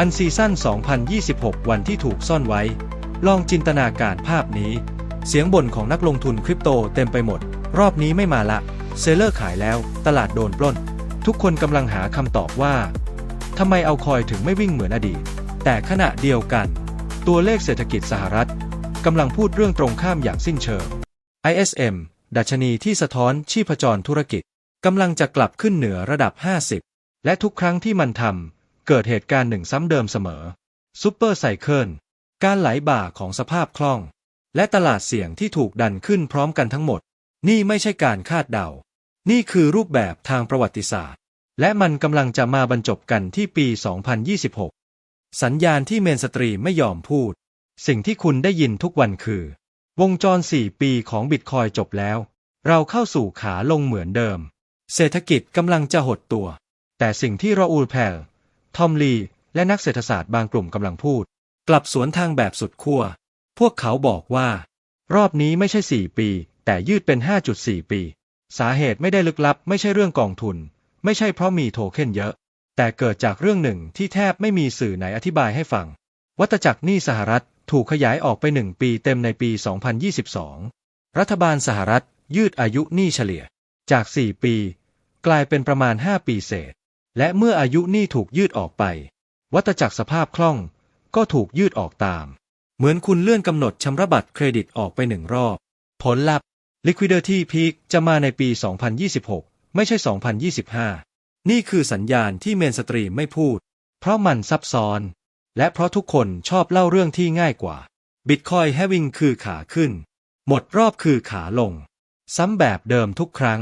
อันซีซั่น 2026 วันที่ถูกซ่อนไว้ ลองจินตนาการภาพนี้ เสียงบ่นของนักลงทุนคริปโตเต็มไปหมด รอบนี้ไม่มาละ เซลเลอร์ขายแล้ว ตลาดโดนปล้น ทุกคนกำลังหาคำตอบว่าทำไมเอาคอยถึงไม่วิ่งเหมือนอดีต แต่ขณะเดียวกัน ตัวเลขเศรษฐกิจสหรัฐกำลังพูดเรื่องตรงข้ามอย่างสิ้นเชิง ISM ดัชนีที่สะท้อนชีพจรธุรกิจกำลังจะกลับขึ้นเหนือระดับ 50 และทุกครั้งที่มันทำ เกิดเหตุการณ์หนึ่งซ้ำเดิมเสมอซูเปอร์ไซเคิลการไหลบ่าของสภาพคล่อง และตลาดเสี่ยงที่ถูกดันขึ้นพร้อมกันทั้งหมด นี่ไม่ใช่การคาดเดา นี่คือรูปแบบทางประวัติศาสตร์ และมันกำลังจะมาบรรจบกันที่ปี 2026 สัญญาณที่เมนสตรีไม่ยอมพูด สิ่งที่คุณได้ยินทุกวันคือ วงจร 4 ปีของบิตคอยจบแล้ว เราเข้าสู่ขาลงเหมือนเดิม เศรษฐกิจกำลังจะหดตัว แต่สิ่งที่ราอูลแพล ทอมลี และนักเศรษฐศาสตร์บางกลุ่มกำลังพูด กลับสวนทางแบบสุดขั้ว พวกเขาบอกว่า รอบนี้ไม่ใช่ 4 ปี แต่ยืดเป็น 5.4 ปี สาเหตุไม่ได้ลึกลับ ไม่ใช่เรื่องกองทุน ไม่ใช่เพราะมีโทเค็นเยอะ แต่เกิดจากเรื่องหนึ่งที่แทบไม่มีสื่อไหนอธิบายให้ฟัง วัตจักรหนี้สหรัฐถูกขยายออกไปหนึ่งปีเต็มในปี 2022 รัฐบาลสหรัฐยืดอายุหนี้เฉลี่ยจาก 4 ปี กลายเป็นประมาณ 5 ปีเศษ และเมื่ออายุหนี้ถูกยืดออกไป วัตจักรสภาพคล่องก็ถูกยืดออกตาม เหมือนคุณเลื่อนกำหนดชำระบัตรเครดิตออกไปหนึ่งรอบ ผลลัพธ์ liquidity peak จะมาในปี 2026 ไม่ใช่ 2025 นี่คือสัญญาณที่เมนสตรีมไม่พูด เพราะมันซับซ้อน และเพราะทุกคนชอบเล่าเรื่องที่ง่ายกว่า Bitcoin Having คือขาขึ้น หมดรอบคือขาลง ซ้ำแบบเดิมทุกครั้ง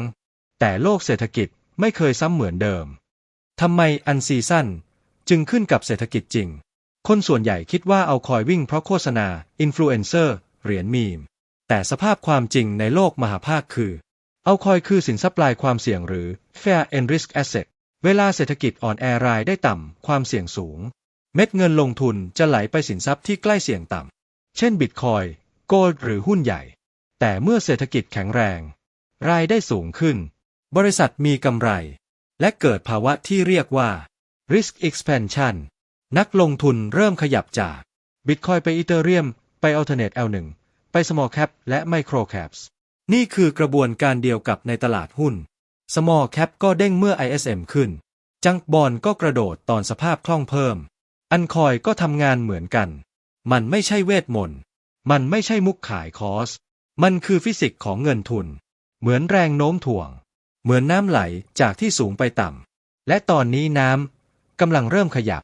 แต่โลกเศรษฐกิจไม่เคยซ้ำเหมือนเดิม ทำไมอันซีซั่นจึงขึ้นกับเศรษฐกิจจริง คนส่วนใหญ่คิดว่าเอาคอยวิ่งเพราะโฆษณา อินฟลูเอนเซอร์ เหรียญมีม แต่สภาพความจริงในโลกมหาภาคคือ เอาคอยคือสินทรัพย์ปลายความเสี่ยงหรือ Fair and Risk Asset เวลาเศรษฐกิจอ่อนแอรายได้ต่ำ ความเสี่ยงสูง เม็ดเงินลงทุนจะไหลไปสินทรัพย์ที่ใกล้เสี่ยงต่ำ เช่นบิตคอยโกลด์หรือหุ้นใหญ่ แต่เมื่อเศรษฐกิจแข็งแรง รายได้สูงขึ้น บริษัทมีกำไร และเกิดภาวะที่เรียกว่า risk expansion นักลงทุนเริ่มขยับจาก Bitcoin ไปอีเ h เรียม ไป Alternate L1 ไป Small Cap และ Micro Caps นี่คือกระบวนการเดียวกับในตลาดหุ้น Small Cap ก็เด้งเมื่อ ISM ขึ้น จังบอลก็กระโดดตอนสภาพคล่องเพิ่ม อันคอยก็ทำงานเหมือนกัน มันไม่ใช่เวทมนต์ มันไม่ใช่มุกขายคอส มันคือฟิสิกส์ของเงินทุน เหมือนแรงโน้มถ่วง เหมือนน้ำไหลจากที่สูงไปต่ำ และตอนนี้น้ำกำลังเริ่มขยับ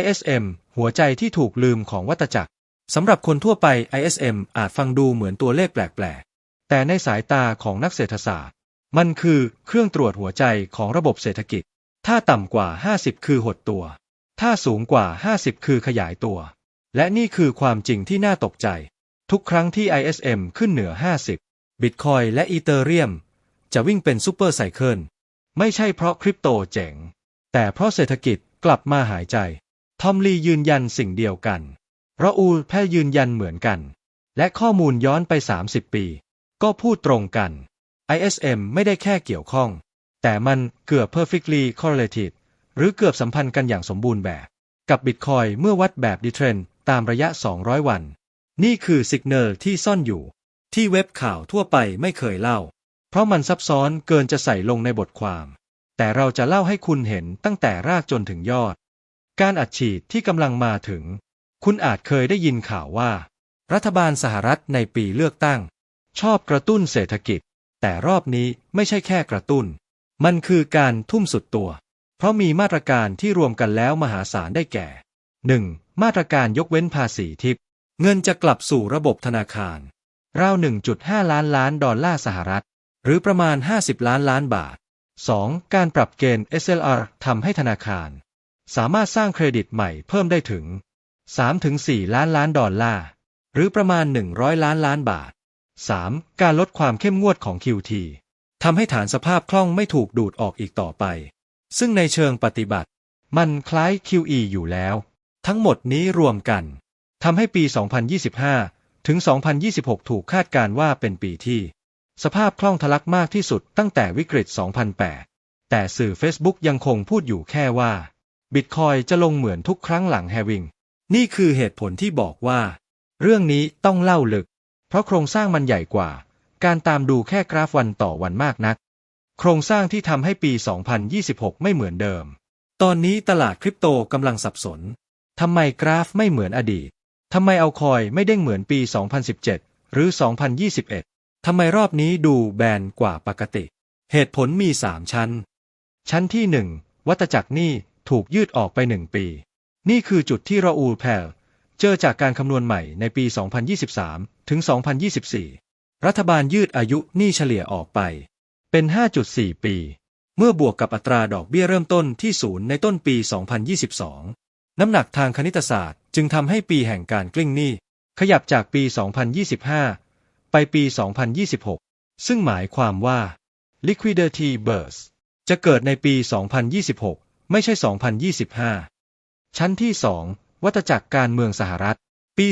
ISM หัวใจที่ถูกลืมของวัตจักรสำหรับคนทั่วไป ISM อาจฟังดูเหมือนตัวเลขแปลกๆ แต่ในสายตาของนักเศรษฐศาสตร์ มันคือเครื่องตรวจหัวใจของระบบเศรษฐกิจ ถ้าต่ำกว่า 50 คือหดตัว ถ้าสูงกว่า 50 คือขยายตัว และนี่คือความจริงที่น่าตกใจ ทุกครั้งที่ ISM ขึ้นเหนือ 50 Bitcoin และอีเ e เรียม จะวิ่งเป็นซูเปอร์ไซเคิลไม่ใช่เพราะคริปโตเจ๋ง แต่เพราะเศรษฐกิจกลับมาหายใจ ทอมลียืนยันสิ่งเดียวกันราอูลแพทย์ยืนยันเหมือนกัน และข้อมูลย้อนไป 30 ปี ก็พูดตรงกัน ISM ไม่ได้แค่เกี่ยวข้อง แต่มันเกือบ perfectly correlated หรือเกือบสัมพันธ์กันอย่างสมบูรณ์แบบ กับ Bitcoin เมื่อวัดแบบดีเทรนตามระยะ 200 วัน นี่คือสิกเนลที่ซ่อนอยู่ ที่เว็บข่าวทั่วไปไม่เคยเล่า เพราะมันซับซ้อนเกินจะใส่ลงในบทความ แต่เราจะเล่าให้คุณเห็นตั้งแต่รากจนถึงยอด การอัดฉีดที่กำลังมาถึง คุณอาจเคยได้ยินข่าวว่า รัฐบาลสหรัฐในปีเลือกตั้ง ชอบกระตุ้นเศรษฐกิจ แต่รอบนี้ไม่ใช่แค่กระตุ้น มันคือการทุ่มสุดตัว เพราะมีมาตรการที่รวมกันแล้วมหาศาลได้แก่ 1. มาตรการยกเว้นภาษีทิป เงินจะกลับสู่ระบบธนาคารราว 1.5 ล้านล้านดอลลาร์สหรัฐ หรือประมาณ 50 ล้านล้านบาท 2. การปรับเกณฑ์ SLR ทำให้ธนาคาร สามารถสร้างเครดิตใหม่เพิ่มได้ถึง 3-4 ล้านล้านดอลลาร์ หรือประมาณ 100 ล้านล้านบาท 3. การลดความเข้มงวดของ QT ทำให้ฐานสภาพคล่องไม่ถูกดูดออกอีกต่อไป ซึ่งในเชิงปฏิบัติ มันคล้าย QE อยู่แล้ว ทั้งหมดนี้รวมกันทำให้ปี 2025 ถึง 2026 ถูกคาดการว่าเป็นปีที่ สภาพคล่องทะลักมากที่สุดตั้งแต่วิกฤต 2008 แต่สื่อ Facebook ยังคงพูดอยู่แค่ว่า บิตคอยจะลงเหมือนทุกครั้งหลังแฮวิง นี่คือเหตุผลที่บอกว่า เรื่องนี้ต้องเล่าลึก เพราะโครงสร้างมันใหญ่กว่า การตามดูแค่กราฟวันต่อวันมากนัก โครงสร้างที่ทำให้ปี 2026 ไม่เหมือนเดิม ตอนนี้ตลาดคริปโตกำลังสับสนทำไมกราฟไม่เหมือนอดีตทำไมเอาคอยไม่เด้งเหมือนปี 2017 หรือ 2021 ทำไมรอบนี้ดูแบนกว่าปกติ เหตุผลมี3ชั้น ชั้นที่1วัตจักรหนี้ถูกยืดออกไป1ปี นี่คือจุดที่ราอูแพลเจอจากการคำนวณใหม่ในปี 2023 ถึง 2024 รัฐบาลยืดอายุหนี้เฉลี่ยออกไป เป็น 5.4 ปี เมื่อบวกกับอัตราดอกเบี้ยเริ่มต้นที่ศูนย์ในต้นปี 2022 น้ำหนักทางคณิตศาสตร์จึงทำให้ปีแห่งการกลิ้งหนี้ ขยับจากปี 2025 ไปปี 2026 ซึ่งหมายความว่า liquidity burst จะเกิดในปี 2026 ไม่ใช่ 2025 ชั้นที่ 2 วัตจักรการเมืองสหรัฐ ปี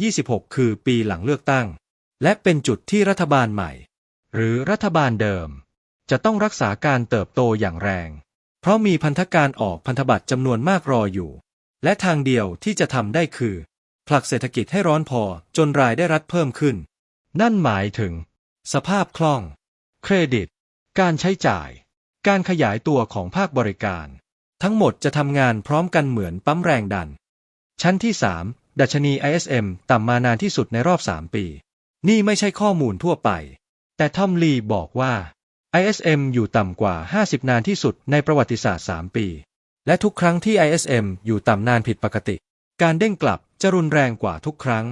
2026 คือปีหลังเลือกตั้ง และเป็นจุดที่รัฐบาลใหม่ หรือรัฐบาลเดิม จะต้องรักษาการเติบโตอย่างแรง เพราะมีพันธการออกพันธบัตรจำนวนมากรออยู่ และทางเดียวที่จะทำได้คือ ผลักเศรษฐกิจให้ร้อนพอจนรายได้รัฐเพิ่มขึ้น นั่นหมายถึง สภาพคล่อง เครดิต การใช้จ่าย การขยายตัวของภาคบริการ ทั้งหมดจะทำงานพร้อมกันเหมือนปั๊มแรงดัน ชั้นที่ 3 ดัชนี ISM ต่ำมานานที่สุดในรอบ 3 ปี นี่ไม่ใช่ข้อมูลทั่วไป แต่ทอมลีบอกว่า ISM อยู่ต่ำกว่า 50 นานที่สุดในประวัติศาสตร์ 3 ปี และทุกครั้งที่ ISM อยู่ต่ำนานผิดปกติ การเด้งกลับจะรุนแรงกว่าทุกครั้ง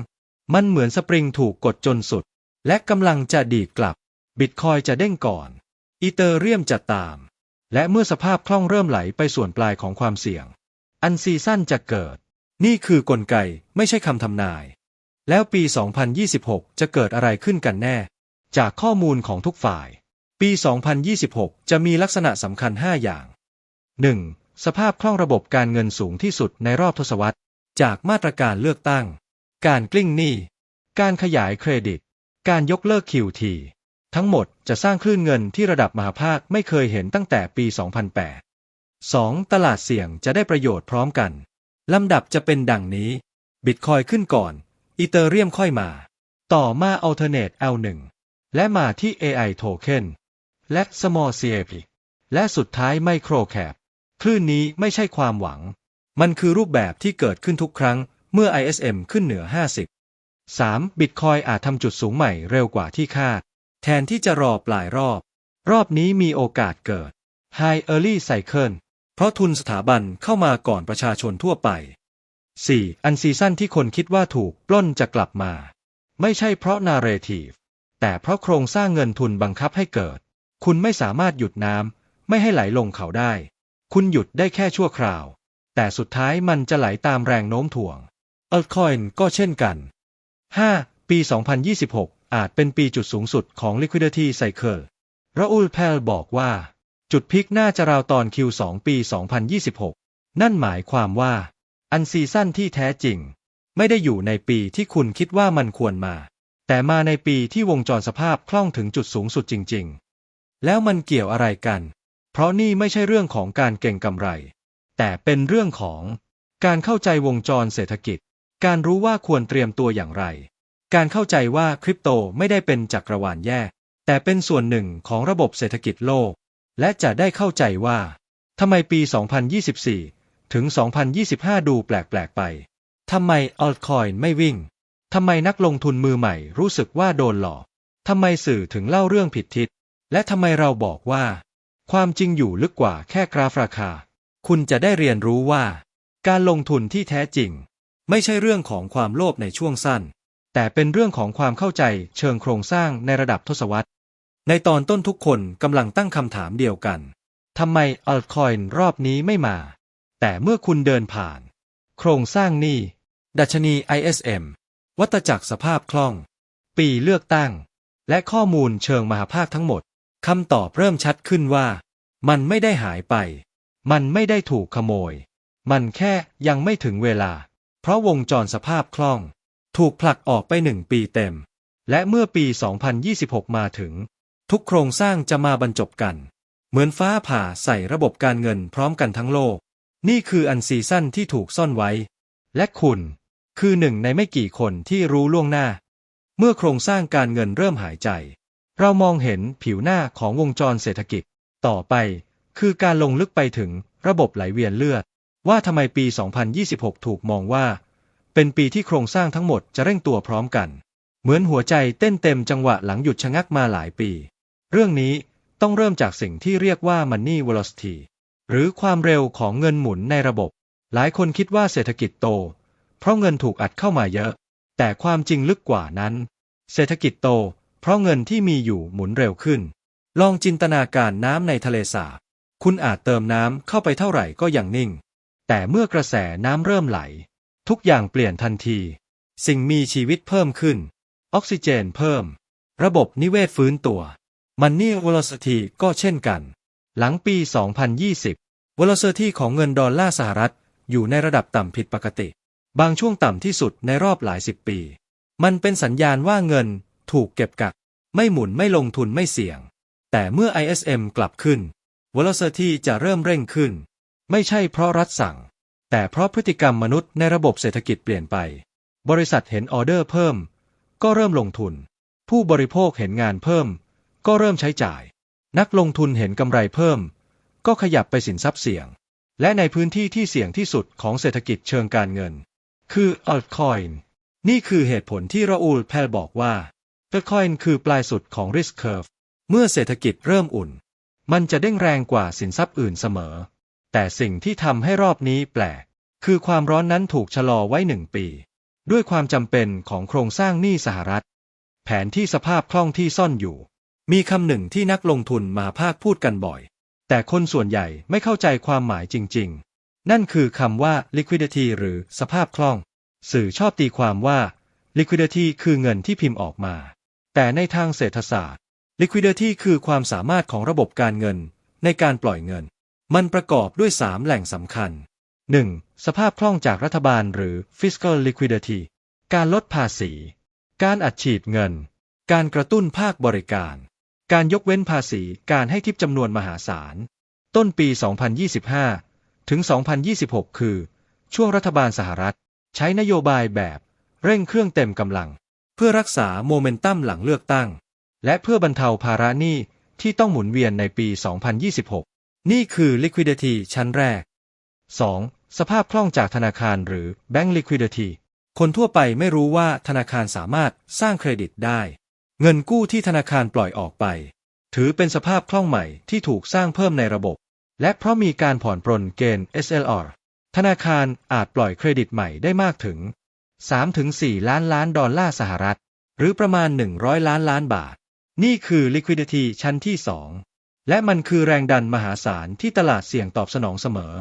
มันเหมือนสปริงถูกกดจนสุด และกำลังจะดีดกลับ บิตคอยจะเด้งก่อน อีเตอร์เรียมจะตาม และเมื่อสภาพคล่องเริ่มไหลไปส่วนปลายของความเสี่ยง อันซีซั่นจะเกิด นี่คือกลไกไม่ใช่คำทำนาย แล้วปี 2026 จะเกิดอะไรขึ้นกันแน่ จากข้อมูลของทุกฝ่าย ปี 2026 จะมีลักษณะสำคัญ 5 อย่าง 1. สภาพคล่องระบบการเงินสูงที่สุดในรอบทศวรรษ จากมาตรการเลือกตั้ง การกลิ้งหนี้ การขยายเครดิต การยกเลิก QT ทั้งหมดจะสร้างคลื่นเงินที่ระดับมหาภาคไม่เคยเห็นตั้งแต่ปี 2008 2. ตลาดเสี่ยงจะได้ประโยชน์พร้อมกัน ลำดับจะเป็นดังนี้ บิตคอยขึ้นก่อน อีเตอเรียมค่อยมา ต่อมา Alternate L1 และมาที่ AI Token และ Small CAP และสุดท้าย Micro Cap คลื่นนี้ไม่ใช่ความหวัง มันคือรูปแบบที่เกิดขึ้นทุกครั้งเมื่อ ISM ขึ้นเหนือ 50 3. บิตคอยอาจทำจุดสูงใหม่เร็วกว่าที่คาด แทนที่จะรอปลายรอบ รอบนี้มีโอกาสเกิด High Early Cycle เพราะทุนสถาบันเข้ามาก่อนประชาชนทั่วไป 4. อันซีซั่นที่คนคิดว่าถูกปล้นจะกลับมา ไม่ใช่เพราะนาเรทีฟแต่เพราะโครงสร้างเงินทุนบังคับให้เกิด คุณไม่สามารถหยุดน้ำไม่ให้ไหลลงเขาได้ คุณหยุดได้แค่ชั่วคราว แต่สุดท้ายมันจะไหลตามแรงโน้มถ่วง Altcoin ก็เช่นกัน 5. ปี 2026 อาจเป็นปีจุดสูงสุดของ Liquidity Cycle ราอูลแพลบอกว่า จุดพีคน่าจะราวตอน Q2 ปี 2026 นั่นหมายความว่า อันซีซั่นที่แท้จริง ไม่ได้อยู่ในปีที่คุณคิดว่ามันควรมา แต่มาในปีที่วงจรสภาพคล่องถึงจุดสูงสุดจริง ๆ แล้วมันเกี่ยวอะไรกัน เพราะนี่ไม่ใช่เรื่องของการเก่งกำไร แต่เป็นเรื่องของการเข้าใจวงจรเศรษฐกิจ การรู้ว่าควรเตรียมตัวอย่างไร การเข้าใจว่าคริปโตไม่ได้เป็นจักรวาลแยก แต่เป็นส่วนหนึ่งของระบบเศรษฐกิจโลก และจะได้เข้าใจว่าทำไมปี 2024 ถึง 2025 ดูแปลก ๆ ไป ทำไม altcoin ไม่วิ่ง ทำไมนักลงทุนมือใหม่รู้สึกว่าโดนหลอก ทำไมสื่อถึงเล่าเรื่องผิดทิศ และทำไมเราบอกว่า ความจริงอยู่ลึกกว่าแค่กราฟราคา คุณจะได้เรียนรู้ว่า การลงทุนที่แท้จริง ไม่ใช่เรื่องของความโลภในช่วงสั้น แต่เป็นเรื่องของความเข้าใจเชิงโครงสร้างในระดับทศวรรษ ในตอนต้นทุกคนกำลังตั้งคำถามเดียวกันทำไม altcoin รอบนี้ไม่มา แต่เมื่อคุณเดินผ่าน โครงสร้างนี้ดัชนี ISM วัตจักรสภาพคล่อง ปีเลือกตั้ง และข้อมูลเชิงมหาภาคทั้งหมดคำตอบเริ่มชัดขึ้นว่า มันไม่ได้หายไป มันไม่ได้ถูกขโมย มันแค่ยังไม่ถึงเวลา เพราะวงจรสภาพคล่อง ถูกผลักออกไปหนึ่งปีเต็ม และเมื่อปี 2026 มาถึง ทุกโครงสร้างจะมาบรรจบกัน เหมือนฟ้าผ่าใส่ระบบการเงินพร้อมกันทั้งโลก นี่คืออันซีซั่นที่ถูกซ่อนไว้ และคุณ คือหนึ่งในไม่กี่คนที่รู้ล่วงหน้า เมื่อโครงสร้างการเงินเริ่มหายใจ เรามองเห็นผิวหน้าของวงจรเศรษฐกิจ ต่อไป คือการลงลึกไปถึงระบบไหลเวียนเลือด ว่าทำไมปี 2026 ถูกมองว่า เป็นปีที่โครงสร้างทั้งหมดจะเร่งตัวพร้อมกัน เหมือนหัวใจเต้นเต็มจังหวะหลังหยุดชะงักมาหลายปี เรื่องนี้ต้องเริ่มจากสิ่งที่เรียกว่า Money Velocity หรือความเร็วของเงินหมุนในระบบ หลายคนคิดว่าเศรษฐกิจโต เพราะเงินถูกอัดเข้ามาเยอะ แต่ความจริงลึกกว่านั้น เศรษฐกิจโต เพราะเงินที่มีอยู่หมุนเร็วขึ้น ลองจินตนาการน้ำในทะเลสาบคุณอาจเติมน้ำเข้าไปเท่าไหร่ก็ยังนิ่ง แต่เมื่อกระแสน้ำเริ่มไหล ทุกอย่างเปลี่ยนทันที สิ่งมีชีวิตเพิ่มขึ้น ออกซิเจนเพิ่ม ระบบนิเวศฟื้นตัว มันนี่ velocity ก็เช่นกัน หลังปี 2020 velocity ของเงินดอลลาร์สหรัฐ อยู่ในระดับต่ำผิดปกติ บางช่วงต่ำที่สุดในรอบหลายสิบปี มันเป็นสัญญาณว่าเงินถูกเก็บกัก ไม่หมุนไม่ลงทุนไม่เสี่ยง แต่เมื่อ ISM กลับขึ้น velocity จะเริ่มเร่งขึ้น ไม่ใช่เพราะรัฐสั่ง แต่เพราะพฤติกรรมมนุษย์ในระบบเศรษฐกิจเปลี่ยนไป บริษัทเห็นออเดอร์เพิ่ม ก็เริ่มลงทุน ผู้บริโภคเห็นงานเพิ่ม ก็เริ่มใช้จ่าย นักลงทุนเห็นกำไรเพิ่ม ก็ขยับไปสินทรัพย์เสี่ยง และในพื้นที่ที่เสี่ยงที่สุดของเศรษฐกิจเชิงการเงิน คือ altcoin นี่คือเหตุผลที่ราอูลแพลบอกว่า altcoin คือปลายสุดของ risk curve เมื่อเศรษฐกิจเริ่มอุ่น มันจะเด้งแรงกว่าสินทรัพย์อื่นเสมอ แต่สิ่งที่ทำให้รอบนี้แปลก คือความร้อนนั้นถูกชะลอไว้หนึ่งปี ด้วยความจำเป็นของโครงสร้างหนี้สหรัฐ แผนที่สภาพคล่องที่ซ่อนอยู่ มีคำหนึ่งที่นักลงทุนมาภาคพูดกันบ่อย แต่คนส่วนใหญ่ไม่เข้าใจความหมายจริง ๆ นั่นคือคำว่า liquidity หรือสภาพคล่อง สื่อชอบตีความว่า liquidity คือเงินที่พิมพ์ออกมา แต่ในทางเศรษฐศาสตร์ liquidity คือความสามารถของระบบการเงินในการปล่อยเงิน มันประกอบด้วย 3 แหล่งสำคัญ 1. สภาพคล่องจากรัฐบาลหรือ fiscal liquidity การลดภาษี การอัดฉีดเงิน การกระตุ้นภาคบริการ การยกเว้นภาษี การให้ทิปจำนวนมหาศาล ต้นปี 2025 ถึง 2026 คือ ช่วงรัฐบาลสหรัฐ ใช้นโยบายแบบ เร่งเครื่องเต็มกำลัง เพื่อรักษาโมเมนตัมหลังเลือกตั้ง และเพื่อบรรเทาภาระหนี้ที่ต้องหมุนเวียนในปี 2026 นี่คือ liquidity ชั้นแรก 2. สภาพคล่องจากธนาคารหรือ bank liquidity คนทั่วไปไม่รู้ว่าธนาคารสามารถสร้างเครดิตได้ เงินกู้ที่ธนาคารปล่อยออกไป ถือเป็นสภาพคล่องใหม่ที่ถูกสร้างเพิ่มในระบบ และเพราะมีการผ่อนปรนเกณฑ์ SLR ธนาคารอาจปล่อยเครดิตใหม่ได้มากถึง 3-4 ล้านล้านดอลลาร์สหรัฐ หรือประมาณ 100 ล้านล้านบาท นี่คือ liquidity ชั้นที่2 และมันคือแรงดันมหาศาลที่ตลาดเสี่ยงตอบสนองเสมอ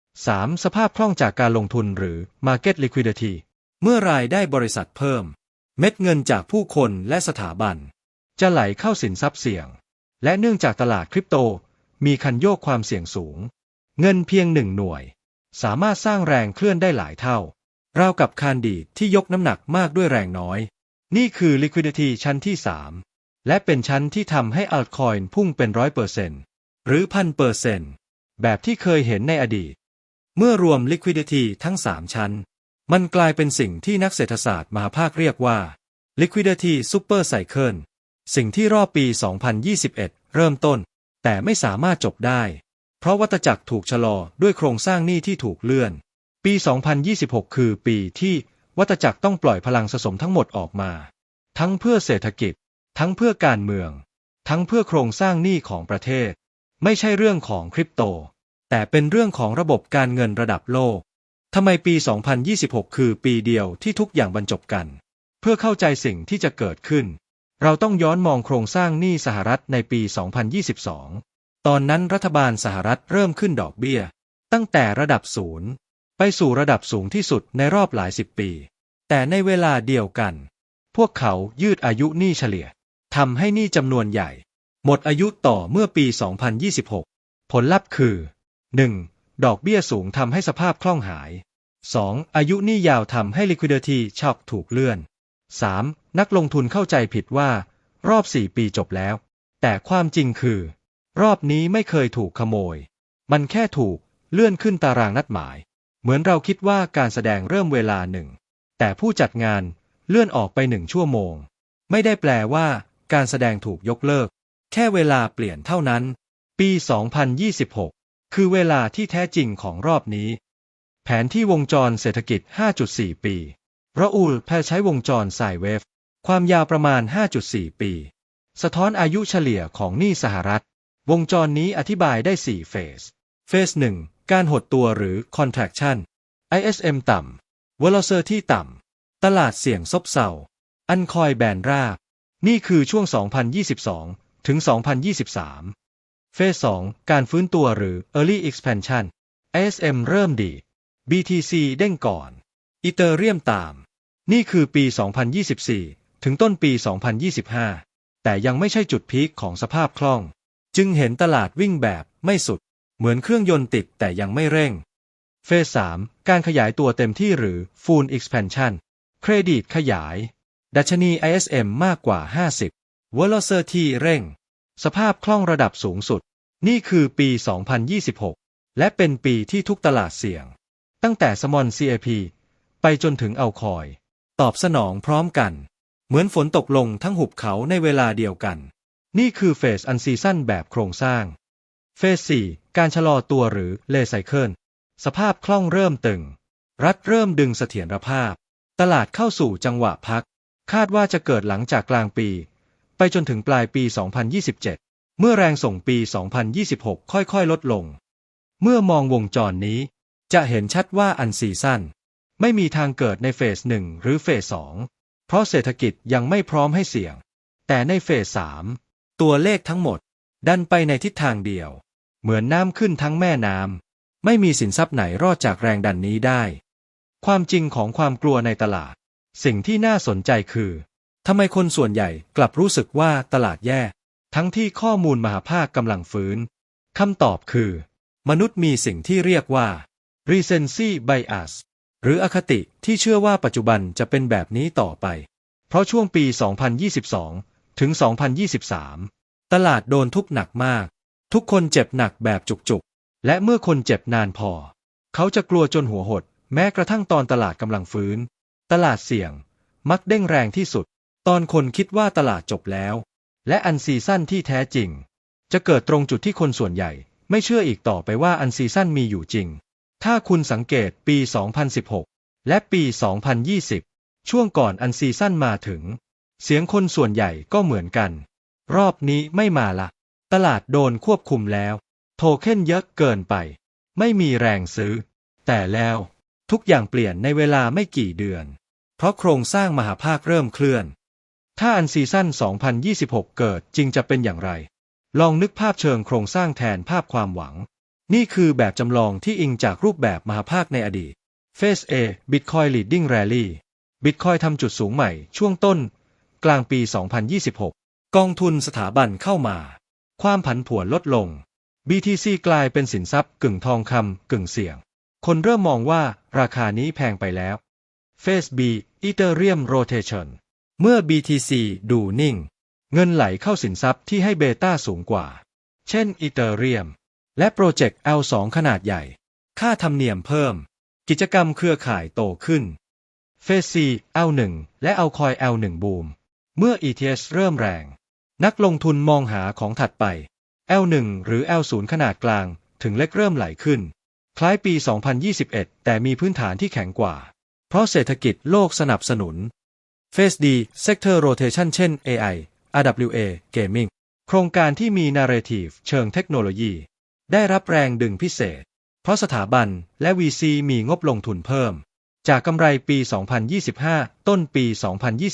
3. สภาพคล่องจากการลงทุนหรือ market liquidity เมื่อรายได้บริษัทเพิ่ม เม็ดเงินจากผู้คนและสถาบัน จะไหลเข้าสินทรัพย์เสี่ยง และเนื่องจากตลาดคริปโต มีคันโยกความเสี่ยงสูง เงินเพียงหนึ่งหน่วย สามารถสร้างแรงเคลื่อนได้หลายเท่า ราวกับคานดีดที่ยกน้ำหนักมากด้วยแรงน้อย นี่คือ liquidity ชั้นที่ 3 และเป็นชั้นที่ทำให้ altcoin พุ่งเป็นร้อยเปอร์เซนต์หรือพันเปอร์เซนต์แบบที่เคยเห็นในอดีต เมื่อรวม liquidity ทั้ง 3 ชั้น มันกลายเป็นสิ่งที่นักเศรษฐศาสตร์มหาภาคเรียกว่า liquidity super cycle สิ่งที่รอบปี 2021 เริ่มต้น แต่ไม่สามารถจบได้ เพราะวัตจักรถูกชะลอด้วยโครงสร้างหนี้ที่ถูกเลื่อน ปี 2026 คือปีที่วัตจักรต้องปล่อยพลังสะสมทั้งหมดออกมา ทั้งเพื่อเศรษฐกิจ ทั้งเพื่อการเมือง ทั้งเพื่อโครงสร้างหนี้ของประเทศ ไม่ใช่เรื่องของคริปโต แต่เป็นเรื่องของระบบการเงินระดับโลกทำไมปี 2026 คือปีเดียวที่ทุกอย่างบรรจบกัน เพื่อเข้าใจสิ่งที่จะเกิดขึ้น เราต้องย้อนมองโครงสร้างหนี้สหรัฐในปี 2022 ตอนนั้นรัฐบาลสหรัฐเริ่มขึ้นดอกเบี้ย ตั้งแต่ระดับศูนย์ไปสู่ระดับสูงที่สุดในรอบหลายสิบปี แต่ในเวลาเดียวกัน พวกเขายืดอายุหนี้เฉลี่ย ทำให้หนี้จำนวนใหญ่ หมดอายุต่อเมื่อปี 2026 ผลลัพธ์คือ 1. ดอกเบี้ยสูงทำให้สภาพคล่องหาย 2. อายุหนี้ยาวทำให้ liquidity ช็อคถูกเลื่อน 3. นักลงทุนเข้าใจผิดว่า รอบ 4 ปีจบแล้ว แต่ความจริงคือ รอบนี้ไม่เคยถูกขโมย มันแค่ถูกเลื่อนขึ้นตารางนัดหมาย เหมือนเราคิดว่าการแสดงเริ่มเวลาหนึ่ง แต่ผู้จัดงานเลื่อนออกไปหนึ่งชั่วโมง ไม่ได้แปลว่า การแสดงถูกยกเลิก แค่เวลาเปลี่ยนเท่านั้น ปี 2026 คือเวลาที่แท้จริงของรอบนี้ แผนที่วงจรเศรษฐกิจ 5.4 ปีราอูลแพรใช้วงจรไซเวฟ ความยาวประมาณ 5.4 ปี สะท้อนอายุเฉลี่ยของหนี้สหรัฐ วงจรนี้อธิบายได้ 4 เฟส เฟส 1 การหดตัวหรือ contraction ISM ต่ำ velocity ต่ำ ตลาดเสี่ยงซบเซาอันคอยแบนราบ นี่คือช่วง 2022 ถึง 2023 เฟส 2 การฟื้นตัวหรือ early expansion ISM เริ่มดี BTC เด้งก่อน อีเตอเรียมตาม นี่คือปี 2024 ถึงต้นปี 2025 แต่ยังไม่ใช่จุดพีคของสภาพคล่อง จึงเห็นตลาดวิ่งแบบไม่สุด เหมือนเครื่องยนต์ติดแต่ยังไม่เร่ง เฟส 3 การขยายตัวเต็มที่หรือ Full Expansion เครดิตขยาย ดัชนี ISM มากกว่า 50 Velocity เร่ง สภาพคล่องระดับสูงสุด นี่คือปี 2026 และเป็นปีที่ทุกตลาดเสี่ยง ตั้งแต่สมอน CAP ไปจนถึงเอาคอย ตอบสนองพร้อมกัน เหมือนฝนตกลงทั้งหุบเขาในเวลาเดียวกัน นี่คือเฟสอันซีซั่นแบบโครงสร้าง เฟส 4 การชะลอตัวหรือเลไซเคิลสภาพคล่องเริ่มตึง รัฐเริ่มดึงเสถียรภาพ ตลาดเข้าสู่จังหวะพัก คาดว่าจะเกิดหลังจากกลางปี ไปจนถึงปลายปี 2027 เมื่อแรงส่งปี 2026 ค่อยๆ ลดลง เมื่อมองวงจรนี้ จะเห็นชัดว่าอันซีซั่นไม่มีทางเกิดในเฟสหนึ่งหรือเฟสสองเพราะเศรษฐกิจยังไม่พร้อมให้เสี่ยง แต่ในเฟสสามตัวเลขทั้งหมด ดันไปในทิศทางเดียว เหมือนน้ำขึ้นทั้งแม่น้ำไม่มีสินทรัพย์ไหนรอดจากแรงดันนี้ได้ ความจริงของความกลัวในตลาด สิ่งที่น่าสนใจคือทำไมคนส่วนใหญ่กลับรู้สึกว่าตลาดแย่ ทั้งที่ข้อมูลมหาภาคกำลังฟื้นคำตอบคือ มนุษย์มีสิ่งที่เรียกว่า recency bias หรืออคติที่เชื่อว่าปัจจุบันจะเป็นแบบนี้ต่อไป เพราะช่วงปี 2022 ถึง 2023 ตลาดโดนทุกหนักมาก ทุกคนเจ็บหนักแบบจุกๆ และเมื่อคนเจ็บนานพอ เขาจะกลัวจนหัวหด แม้กระทั่งตอนตลาดกำลังฟื้น ตลาดเสี่ยง มักเด้งแรงที่สุด ตอนคนคิดว่าตลาดจบแล้ว และอันซีซั่นที่แท้จริง จะเกิดตรงจุดที่คนส่วนใหญ่ ไม่เชื่ออีกต่อไปว่าอันซีซั่นมีอยู่จริง ถ้าคุณสังเกตปี 2016 และปี 2020 ช่วงก่อนอันซีซั่นมาถึง เสียงคนส่วนใหญ่ก็เหมือนกัน รอบนี้ไม่มาละตลาดโดนควบคุมแล้ว โทเค็นเยอะเกินไป ไม่มีแรงซื้อ แต่แล้ว ทุกอย่างเปลี่ยนในเวลาไม่กี่เดือน เพราะโครงสร้างมหาภาคเริ่มเคลื่อน ถ้าอันซีซั่น 2026 เกิดจริงจะเป็นอย่างไร ลองนึกภาพเชิงโครงสร้างแทนภาพความหวัง นี่คือแบบจำลองที่อิงจากรูปแบบมหาภาคในอดีต Phase A Bitcoin Leading Rally Bitcoin ทำจุดสูงใหม่ช่วงต้น กลางปี 2026 กองทุนสถาบันเข้ามา ความผันผวนลดลง BTC กลายเป็นสินทรัพย์กึ่งทองคำกึ่งเสี่ยง คนเริ่มมองว่าราคานี้แพงไปแล้ว Phase B Ethereum Rotation เมื่อ BTC ดูนิ่ง เงินไหลเข้าสินทรัพย์ที่ให้เบต้าสูงกว่า เช่น Ethereum และโปรเจกต์ L2 ขนาดใหญ่ ค่าธรรมเนียมเพิ่ม กิจกรรมเครือข่ายโตขึ้น เฟสซี L1 และเอาคอย L1 บูม เมื่อ ETS เริ่มแรง นักลงทุนมองหาของถัดไป L1 หรือ L0 ขนาดกลางถึงเล็กเริ่มไหลขึ้น คล้ายปี 2021 แต่มีพื้นฐานที่แข็งกว่า เพราะเศรษฐกิจโลกสนับสนุน Phase D Sector Rotation เช่น AI RWA Gaming โครงการที่มีนาร์เรทีฟเชิงเทคโนโลยี ได้รับแรงดึงพิเศษ เพราะสถาบันและ VC มีงบลงทุนเพิ่ม จากกำไรปี 2025 ต้นปี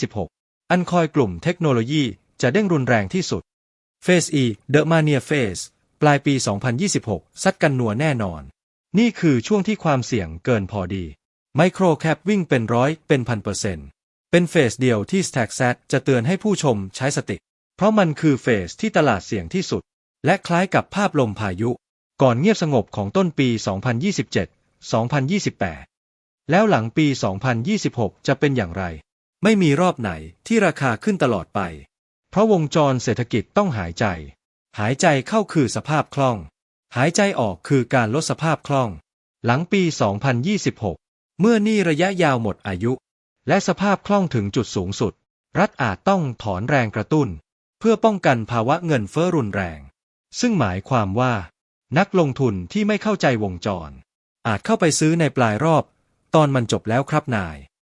2026 อันคอยกลุ่มเทคโนโลยีจะเด้งรุนแรงที่สุด Phase E The Mania Phase ปลายปี 2026 ซัดกันนัวแน่นอน นี่คือช่วงที่ความเสี่ยงเกินพอดี ไมโครแคปวิ่งเป็นร้อยเป็นพันเปอร์เซ็นต์เป็นเฟสเดียวที่ StackSat จะเตือนให้ผู้ชมใช้สติ เพราะมันคือเฟสที่ตลาดเสี่ยงที่สุด และคล้ายกับภาพลมพายุ ก่อนเงียบสงบของต้นปี 2027-2028 แล้วหลังปี 2026 จะเป็นอย่างไร ไม่มีรอบไหนที่ราคาขึ้นตลอดไป เพราะวงจรเศรษฐกิจต้องหายใจ หายใจเข้าคือสภาพคล่อง หายใจออกคือการลดสภาพคล่อง หลังปี 2026 เมื่อหนี้ระยะยาวหมดอายุ และสภาพคล่องถึงจุดสูงสุด รัฐอาจต้องถอนแรงกระตุ้น เพื่อป้องกันภาวะเงินเฟ้อรุนแรง ซึ่งหมายความว่า นักลงทุนที่ไม่เข้าใจวงจร อาจเข้าไปซื้อในปลายรอบ ตอนมันจบแล้วครับนาย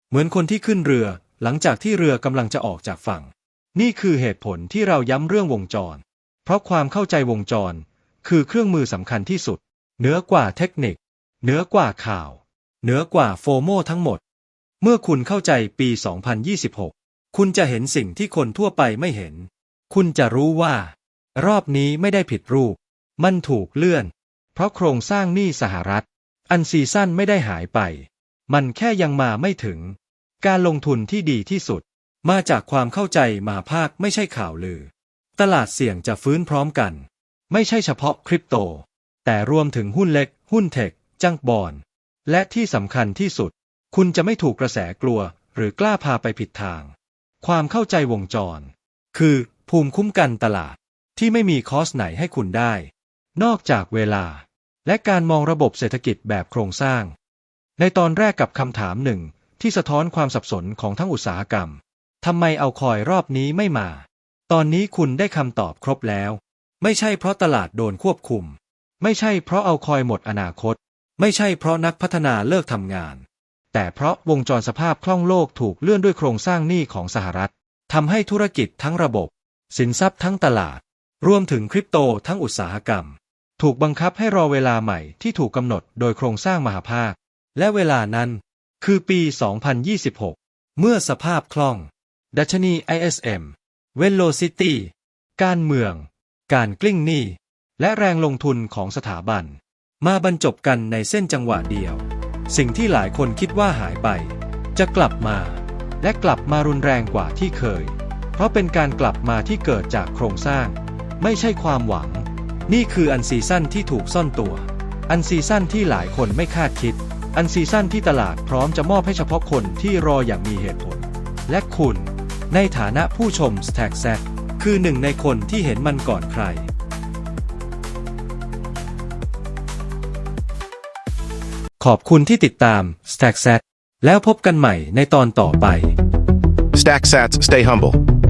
เหมือนคนที่ขึ้นเรือหลังจากที่เรือกำลังจะออกจากฝั่ง นี่คือเหตุผลที่เราย้ำเรื่องวงจร เพราะความเข้าใจวงจร คือเครื่องมือสำคัญที่สุด เหนือกว่าเทคนิค เหนือกว่าข่าว เหนือกว่าโฟโมทั้งหมด เมื่อคุณเข้าใจปี 2026 คุณจะเห็นสิ่งที่คนทั่วไปไม่เห็น คุณจะรู้ว่า รอบนี้ไม่ได้ผิดรูป มันถูกเลื่อน เพราะโครงสร้างหนี้สหรัฐ อันซีซั่นไม่ได้หายไป มันแค่ยังมาไม่ถึง การลงทุนที่ดีที่สุด มาจากความเข้าใจมาภาคไม่ใช่ข่าวลือ ตลาดเสี่ยงจะฟื้นพร้อมกัน ไม่ใช่เฉพาะคริปโต แต่รวมถึงหุ้นเล็ก หุ้นเทค จังบอนและที่สำคัญที่สุด คุณจะไม่ถูกกระแสกลัว หรือกล้าพาไปผิดทาง ความเข้าใจวงจร คือภูมิคุ้มกันตลาดที่ไม่มีคอสไหนให้คุณได้ นอกจากเวลา และการมองระบบเศรษฐกิจแบบโครงสร้าง ในตอนแรกกับคำถามหนึ่งที่สะท้อนความสับสนของทั้งอุตสาหกรรมทำไมเอาคอยรอบนี้ไม่มา ตอนนี้คุณได้คำตอบครบแล้ว ไม่ใช่เพราะตลาดโดนควบคุม ไม่ใช่เพราะเอาคอยหมดอนาคต ไม่ใช่เพราะนักพัฒนาเลิกทำงาน แต่เพราะวงจรสภาพคล่องโลกถูกเลื่อนด้วยโครงสร้างหนี้ของสหรัฐทำให้ธุรกิจทั้งระบบ สินทรัพย์ทั้งตลาด รวมถึงคริปโตทั้งอุตสาหกรรม ถูกบังคับให้รอเวลาใหม่ที่ถูกกำหนดโดยโครงสร้างมหาภาค และเวลานั้น คือปี 2026 เมื่อสภาพคล่อง ดัชนี ISM Velocity การเมือง การกลิ้งหนี้ และแรงลงทุนของสถาบัน มาบรรจบกันในเส้นจังหวะเดียว สิ่งที่หลายคนคิดว่าหายไป จะกลับมา และกลับมารุนแรงกว่าที่เคย เพราะเป็นการกลับมาที่เกิดจากโครงสร้าง ไม่ใช่ความหวัง นี่คืออันซีซั่นที่ถูกซ่อนตัว อันซีซั่นที่หลายคนไม่คาดคิด อันซีซั่นที่ตลาดพร้อมจะมอบให้เฉพาะคนที่รออย่างมีเหตุผล และคุณ ในฐานะผู้ชม Stack z คือหนึ่งในคนที่เห็นมันก่อนใคร ขอบคุณที่ติดตาม Stackset แล้วพบกันใหม่ในตอนต่อไป Stack sats, stay humble.